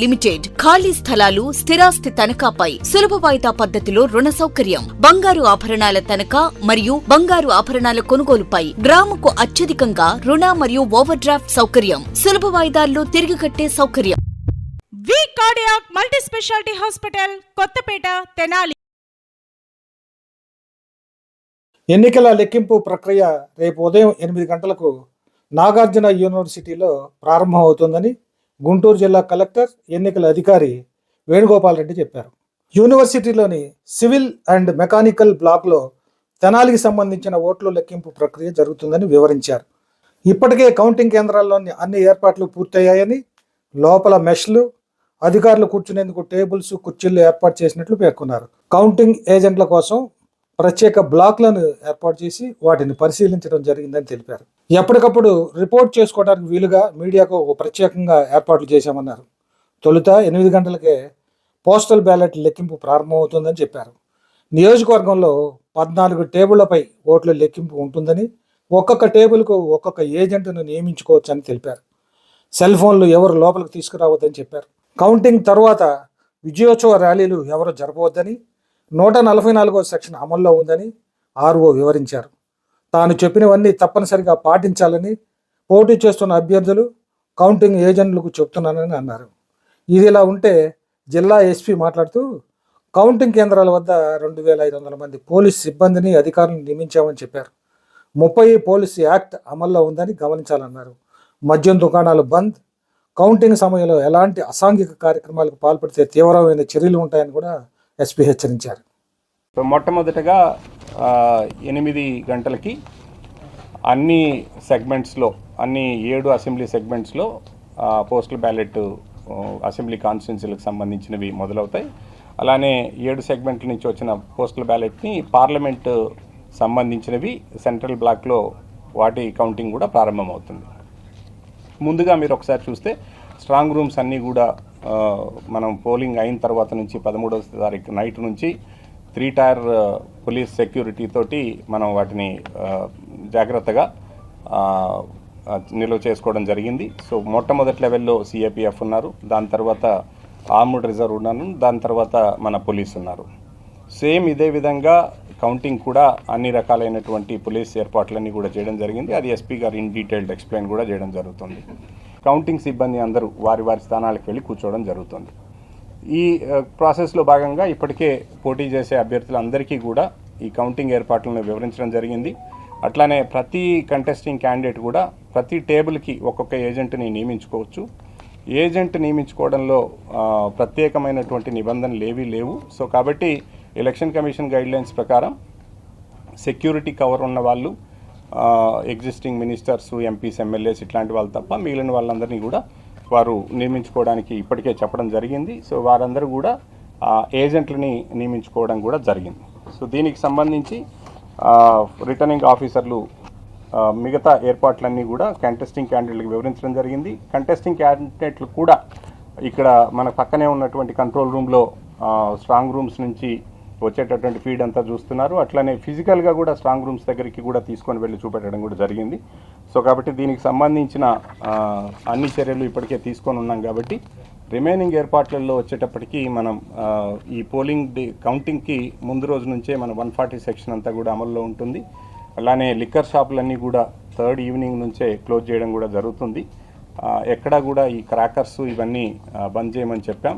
Limited ఖాళీ స్థలాలు స్థిరాస్తి తనఖాపై సులభ వాయిదా పద్ధతిలో రుణ సౌకర్యం. బంగారు ఆభరణాల తనఖా మరియు బంగారు ఆభరణాల కొనుగోలుపై గ్రాముకు అత్యధికంగా రుణ మరియు ఓవర్ డ్రాఫ్ట్ సౌకర్యం. సులభ వాయిదాల్లో తిరిగి కట్టే సౌకర్యం. V cardiac multi speciality hospital Kothapeta Tenali. ఎన్నికల లెక్కింపు ప్రక్రియ రేపు ఉదయం ఎనిమిది గంటలకు నాగార్జున యూనివర్సిటీలో ప్రారంభమవుతుందని గుంటూరు జిల్లా కలెక్టర్ ఎన్నికల అధికారి వేణుగోపాల్ రెడ్డి చెప్పారు. యూనివర్సిటీలోని సివిల్ అండ్ మెకానికల్ బ్లాక్లో తెనాలికి సంబంధించిన ఓట్ల లెక్కింపు ప్రక్రియ జరుగుతుందని వివరించారు. ఇప్పటికే కౌంటింగ్ కేంద్రాల్లోని అన్ని ఏర్పాట్లు పూర్తయ్యాయని లోపల మెష్లు అధికారులు కూర్చునేందుకు టేబుల్స్ కుర్చీలు ఏర్పాటు చేసినట్లు పేర్కొన్నారు. కౌంటింగ్ ఏజెంట్ల కోసం ప్రత్యేక బ్లాక్లను ఏర్పాటు చేసి వాటిని పరిశీలించడం జరిగిందని తెలిపారు. ఎప్పటికప్పుడు రిపోర్ట్ చేసుకోవడానికి వీలుగా మీడియాకు ఒక ప్రత్యేకంగా ఏర్పాట్లు చేశామన్నారు. తొలుత ఎనిమిది గంటలకే పోస్టల్ బ్యాలెట్ లెక్కింపు ప్రారంభమవుతుందని చెప్పారు. నియోజకవర్గంలో పద్నాలుగు టేబుళ్ళపై ఓట్ల లెక్కింపు ఉంటుందని ఒక్కొక్క టేబుల్కు ఒక్కొక్క ఏజెంట్ను నియమించుకోవచ్చని తెలిపారు. సెల్ ఫోన్లు ఎవరు లోపలికి తీసుకురావద్దని చెప్పారు. కౌంటింగ్ తర్వాత విజయోత్సవ ర్యాలీలు ఎవరు జరపవద్దని నూట నలభై నాలుగో సెక్షన్ అమల్లో ఉందని ఆర్ఓ వివరించారు. తాను చెప్పినవన్నీ తప్పనిసరిగా పాటించాలని పోటీ చేస్తున్న అభ్యర్థులు కౌంటింగ్ ఏజెంట్లకు చెప్తున్నానని అన్నారు. ఇది ఇలా ఉంటే జిల్లా ఎస్పీ మాట్లాడుతూ కౌంటింగ్ కేంద్రాల వద్ద రెండు వేల ఐదు వందల మంది పోలీస్ సిబ్బందిని అధికారులను నియమించామని చెప్పారు. ముప్పై పోలీస్ యాక్ట్ అమల్లో ఉందని గమనించాలన్నారు. మద్యం దుకాణాలు బంద్. కౌంటింగ్ సమయంలో ఎలాంటి అసాంఘిక కార్యక్రమాలకు పాల్పడితే తీవ్రమైన చర్యలు ఉంటాయని కూడా ఎస్పీ హెచ్చరించారు. మొట్టమొదటగా ఎనిమిది గంటలకి అన్ని సెగ్మెంట్స్లో అన్ని ఏడు అసెంబ్లీ సెగ్మెంట్స్లో పోస్టల్ బ్యాలెట్ అసెంబ్లీ కాన్స్టిట్యున్సీలకు సంబంధించినవి మొదలవుతాయి. అలానే ఏడు సెగ్మెంట్ల నుంచి వచ్చిన పోస్టల్ బ్యాలెట్ని పార్లమెంట్ సంబంధించినవి సెంట్రల్ బ్లాక్లో వాటి కౌంటింగ్ కూడా ప్రారంభమవుతుంది. ముందుగా మీరు ఒకసారి చూస్తే స్ట్రాంగ్ రూమ్స్ అన్నీ కూడా మనం పోలింగ్ అయిన తర్వాత నుంచి పదమూడవ తారీఖు నైట్ నుంచి త్రీ టైర్ పోలీస్ సెక్యూరిటీ తోటి మనం వాటిని జాగ్రత్తగా నిల్వ చేసుకోవడం జరిగింది. సో మొట్టమొదటి లెవెల్లో సిఏపిఎఫ్ ఉన్నారు. దాని తర్వాత ఆర్ముడ్ రిజర్వ్ ఉన్నాను దాని తర్వాత మన పోలీస్ ఉన్నారు. సేమ్ ఇదే విధంగా కౌంటింగ్ కూడా అన్ని రకాలైనటువంటి పోలీస్ ఏర్పాట్లన్నీ కూడా చేయడం జరిగింది. అది ఎస్పీ గారు ఇన్ డీటెయిల్డ్ ఎక్స్ప్లెయిన్ కూడా చేయడం జరుగుతుంది. కౌంటింగ్ సిబ్బంది అందరూ వారి వారి స్థానాలకు వెళ్ళి కూర్చోవడం జరుగుతుంది. ఈ ప్రాసెస్లో భాగంగా ఇప్పటికే పోటీ చేసే అభ్యర్థులందరికీ కూడా ఈ కౌంటింగ్ ఏర్పాట్లను వివరించడం జరిగింది. అట్లానే ప్రతి కంటెస్టింగ్ క్యాండిడేట్ కూడా ప్రతి టేబుల్కి ఒక్కొక్క ఏజెంట్ని నియమించుకోవచ్చు. ఏజెంట్ నియమించుకోవడంలో ప్రత్యేకమైనటువంటి నిబంధనలు ఏవీ లేవు. సో కాబట్టి ఎలక్షన్ కమిషన్ గైడ్లైన్స్ ప్రకారం సెక్యూరిటీ కవర్ ఉన్న వాళ్ళు ఎగ్జిస్టింగ్ మినిస్టర్స్ ఎంపీస్ ఎమ్మెల్యేస్ ఇట్లాంటి వాళ్ళు తప్ప మిగిలిన వాళ్ళందరినీ కూడా వారు నియమించుకోవడానికి ఇప్పటికే చెప్పడం జరిగింది. సో వారందరూ కూడా ఏజెంట్లని నియమించుకోవడం కూడా జరిగింది. సో దీనికి సంబంధించి రిటర్నింగ్ ఆఫీసర్లు మిగతా ఏర్పాట్లన్నీ కూడా కంటెస్టింగ్ క్యాండిడేట్లకు వివరించడం జరిగింది. కంటెస్టింగ్ క్యాండిడేట్లు కూడా ఇక్కడ మన పక్కనే ఉన్నటువంటి కంట్రోల్ రూమ్లో స్ట్రాంగ్ రూమ్స్ నుంచి వచ్చేటటువంటి ఫీడ్ అంతా చూస్తున్నారు. అట్లనే ఫిజికల్గా కూడా స్ట్రాంగ్ రూమ్స్ దగ్గరికి కూడా తీసుకొని వెళ్ళి చూపెట్టడం కూడా జరిగింది. సో కాబట్టి దీనికి సంబంధించిన అన్ని చర్యలు ఇప్పటికే తీసుకొని ఉన్నాం కాబట్టి రిమైనింగ్ ఏర్పాట్లలో వచ్చేటప్పటికి మనం ఈ పోలింగ్ డే కౌంటింగ్కి ముందు రోజు నుంచే మన వన్ ఫార్టీ సెక్షన్ అంతా కూడా అమల్లో ఉంటుంది. అలానే లిక్కర్ షాపులన్నీ కూడా థర్డ్ ఈవినింగ్ నుంచే క్లోజ్ చేయడం కూడా జరుగుతుంది. ఎక్కడా కూడా ఈ క్రాకర్స్ ఇవన్నీ బంద్ చేయమని చెప్పాం.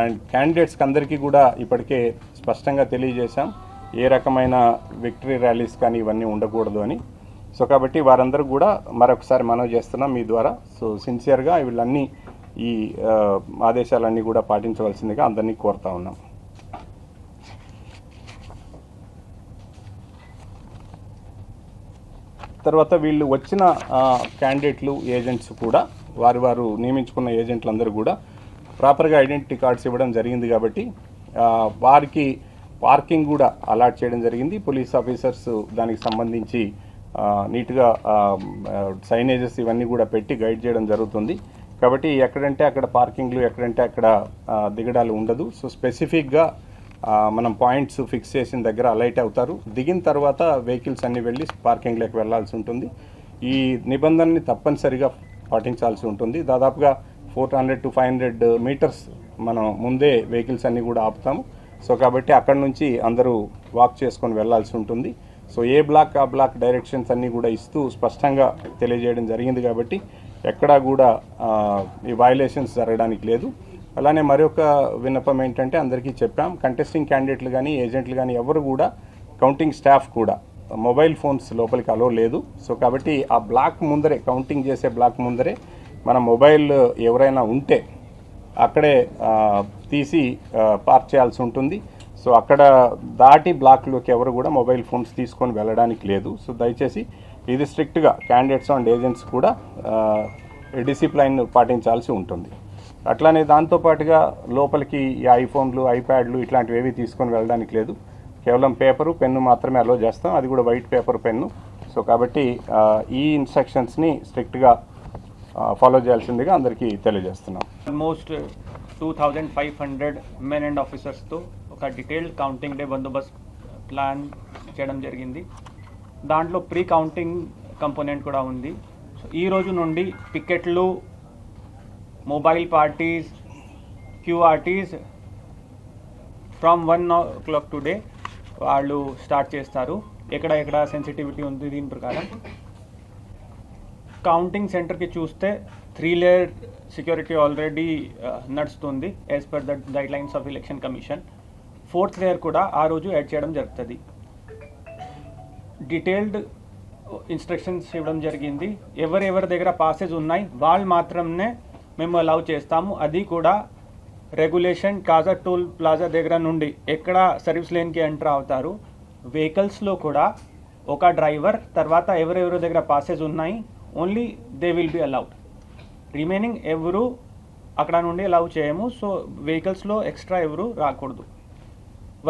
అండ్ క్యాండిడేట్స్కి అందరికీ కూడా ఇప్పటికే స్పష్టంగా తెలియజేశాం. ఏ రకమైన విక్టరీ ర్యాలీస్ కానీ ఇవన్నీ ఉండకూడదు అని. సో కాబట్టి వారందరూ కూడా మరొకసారి మనవి చేస్తున్నాం మీ ద్వారా. సో సిన్సియర్గా వీళ్ళన్నీ ఈ ఆదేశాలన్నీ కూడా పాటించవలసిందిగా అందరినీ కోరుతా ఉన్నాం. తర్వాత వీళ్ళు వచ్చిన క్యాండిడేట్లు ఏజెంట్స్ కూడా వారి వారు నియమించుకున్న ఏజెంట్లందరూ కూడా ప్రాపర్గా ఐడెంటిటీ కార్డ్స్ ఇవ్వడం జరిగింది కాబట్టి వారికి పార్కింగ్ కూడా అలాట్ చేయడం జరిగింది. పోలీస్ ఆఫీసర్స్ దానికి సంబంధించి నీట్గా సైనేజెస్ ఇవన్నీ కూడా పెట్టి గైడ్ చేయడం జరుగుతుంది. కాబట్టి ఎక్కడంటే అక్కడ పార్కింగ్లు ఎక్కడంటే అక్కడ దిగడాలు ఉండదు. సో స్పెసిఫిక్గా మనం పాయింట్స్ ఫిక్స్ చేసిన దగ్గర అలైట్ అవుతారు. దిగిన తర్వాత వెహికల్స్ అన్ని వెళ్ళి పార్కింగ్లోకి వెళ్ళాల్సి ఉంటుంది. ఈ నిబంధనని తప్పనిసరిగా పాటించాల్సి ఉంటుంది. దాదాపుగా four hundred to five hundred metres మనం ముందే వెహికల్స్ అన్నీ కూడా ఆపుతాము. సో కాబట్టి అక్కడ నుంచి అందరూ వాక్ చేసుకొని వెళ్ళాల్సి ఉంటుంది. సో ఏ బ్లాక్ ఆ బ్లాక్ డైరెక్షన్స్ అన్నీ కూడా ఇస్తూ స్పష్టంగా తెలియజేయడం జరిగింది కాబట్టి ఎక్కడా కూడా ఈ వయలేషన్స్ జరగడానికి లేదు. అలానే మరొక విన్నపం ఏంటంటే అందరికీ చెప్పాం కంటెస్టింగ్ క్యాండిడేట్లు కానీ ఏజెంట్లు కానీ ఎవరు కూడా కౌంటింగ్ స్టాఫ్ కూడా మొబైల్ ఫోన్స్ లోపలికి అలో లేదు. సో కాబట్టి ఆ బ్లాక్ ముందరే కౌంటింగ్ చేసే బ్లాక్ ముందరే మన మొబైల్ ఎవరైనా ఉంటే అక్కడే తీసి పార్క్ చేయాల్సి ఉంటుంది. సో అక్కడ దాటి బ్లాక్లోకి ఎవరు కూడా మొబైల్ ఫోన్స్ తీసుకొని వెళ్ళడానికి లేదు. సో దయచేసి ఇది స్ట్రిక్ట్గా క్యాండిడేట్స్ అండ్ ఏజెంట్స్ కూడా డిసిప్లైన్ పాటించాల్సి ఉంటుంది. అట్లానే దాంతోపాటుగా లోపలికి ఈ ఐఫోన్లు ఐప్యాడ్లు ఇట్లాంటివి ఏవి తీసుకొని వెళ్ళడానికి లేదు. కేవలం పేపరు పెన్ను మాత్రమే అలో చేస్తాం. అది కూడా వైట్ పేపర్ పెన్ను. సో కాబట్టి ఈ ఇన్స్ట్రక్షన్స్ని స్ట్రిక్ట్గా ఫాలో చేయాల్సిందిగా అందరికీ తెలియజేస్తున్నాం. Almost two thousand five hundred men and ఆఫీసర్స్తో ఒక డీటెయిల్డ్ కౌంటింగ్ డే బందోబస్త్ ప్లాన్ చేయడం జరిగింది. దాంట్లో ప్రీ కౌంటింగ్ కంపోనెంట్ కూడా ఉంది. సో ఈ రోజు నుండి టికెట్లు mobile parties QRTs from one o'clock today వాళ్ళు స్టార్ట్ చేస్తారు. ఎక్కడ ఎక్కడ సెన్సిటివిటీ ఉంది దీని ప్రకారం? కౌంటింగ్ సెంటర్కి చూస్తే త్రీ లేయర్ సెక్యూరిటీ ఆల్రెడీ నడుస్తుంది as per the guidelines of election commission fourth layer కూడా ఆ రోజు యాడ్ చేయడం జరుగుతుంది. డీటెయిల్డ్ ఇన్స్ట్రక్షన్స్ ఇవ్వడం జరిగింది. ఎవరెవరి దగ్గర పాసెస్ ఉన్నాయి వాళ్ళు మాత్రమే మేము అలౌ చేస్తాము. అది కూడా రెగ్యులేషన్ కాజా టోల్ ప్లాజా దగ్గర నుండి ఎక్కడ సర్వీస్ లేన్కి ఎంటర్ అవుతారు వెహికల్స్లో కూడా ఒక డ్రైవర్ తర్వాత ఎవరెవరి దగ్గర పాసెస్ ఉన్నాయి only they will be allowed remaining ఎవరు అక్కడ నుండి అలౌ చేయము సో వెహికల్స్లో ఎక్స్ట్రా ఎవరు రాకూడదు.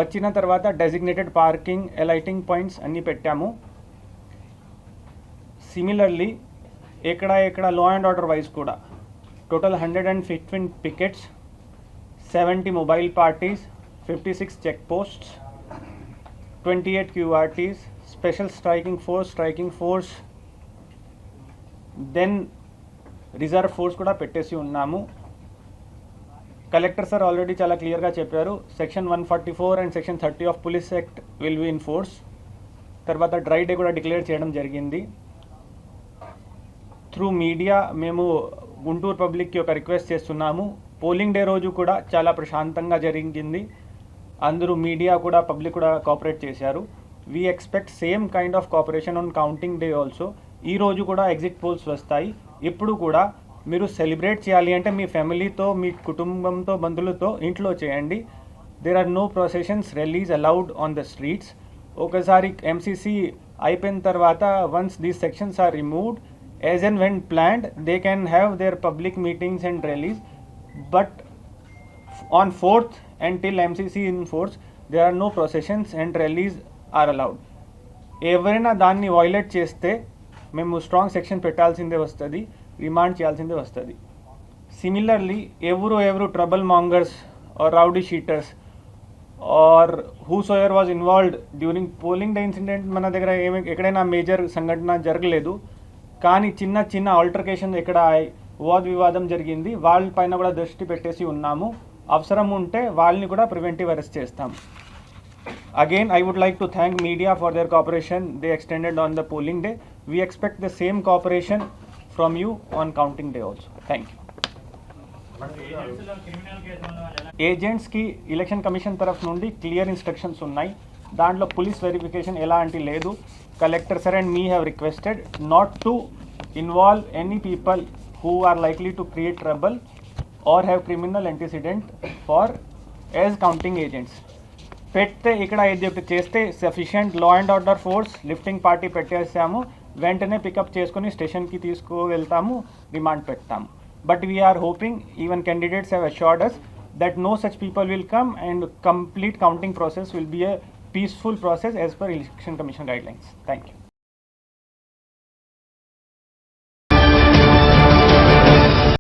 వచ్చిన తర్వాత డెసిగ్నేటెడ్ పార్కింగ్ ఎలైటింగ్ పాయింట్స్ అన్నీ పెట్టాము. సిమిలర్లీ ఎక్కడ ఎక్కడ లా అండ్ ఆర్డర్ వైజ్ కూడా total hundred and fifteen pickets seventy mobile parties fifty six check posts twenty eight QRTs special striking force striking force then reserve force కూడా పెట్టేసి ఉన్నాము. Collector sir already చాలా క్లియర్గా చెప్పారు. Section one forty four and section thirty of police act will be in force తర్వాత dry day కూడా declare చేయడం జరిగింది. త్రూ మీడియా మేము గుంటూరు పబ్లిక్కి ఒక రిక్వెస్ట్ చేస్తున్నాము. పోలింగ్ డే రోజు కూడా చాలా ప్రశాంతంగా జరిగింది. అందరూ మీడియా కూడా పబ్లిక్ కూడా కోఆపరేట్ చేశారు. We expect same kind of cooperation on counting day also ఈ రోజు కూడా ఎగ్జిట్ పోల్స్ వస్తాయి. ఇప్పుడు కూడా మీరు సెలబ్రేట్ చేయాలి అంటే మీ ఫ్యామిలీతో మీ కుటుంబంతో బంధువులతో ఇంట్లో చేయండి. There are no processions release allowed on the streets ఒకసారి ఎంసీసీ అయిపోయిన తర్వాత once these sections are removed as and when planned they can have their public meetings and rallies but on 4th until MCC in force, there are no processions and rallies are allowed ఎవరైనా దాన్ని violate చేస్తే మేము strong section పెట్టాల్సిందే వస్తుంది remand చేయాల్సిందే వస్తుంది. Similarly ఎవరు ఎవరు trouble mongers or rowdy sheeters or whosoever was involved during polling day incident మన దగ్గర ఏమి ఎక్కడైనా మేజర్ సంఘటన జరగలేదు కానీ చిన్న చిన్న ఆల్టర్కేషన్ ఎక్కడ వాద్ వివాదం జరిగింది వాళ్ళ పైన కూడా దృష్టి పెట్టేసి ఉన్నాము. అవసరం ఉంటే వాళ్ళని కూడా ప్రివెంటివ్ అరెస్ట్ చేస్తాం. Again I would like to thank media for their cooperation they extended on the polling day we expect the same cooperation from you on counting day also thank you ఏజెంట్స్కి election commission తరఫు నుండి clear instructions ఉన్నాయి దాంట్లో police verification ఎలాంటి లేదు collector sir and we have requested not to involve any people who are likely to create trouble or have criminal antecedent far as counting agents పెడితే ఇక్కడ ఇది ఒకటి చేస్తే sufficient law and order force lifting party పెట్టేసాము వెంటనే pickup చేసుకొని స్టేషన్కి తీసుకువెళ్తాము remand పెడతాము but we're hoping even candidates have assured us that no such people will come and complete counting process will be a peaceful process as per election commission guidelines thank you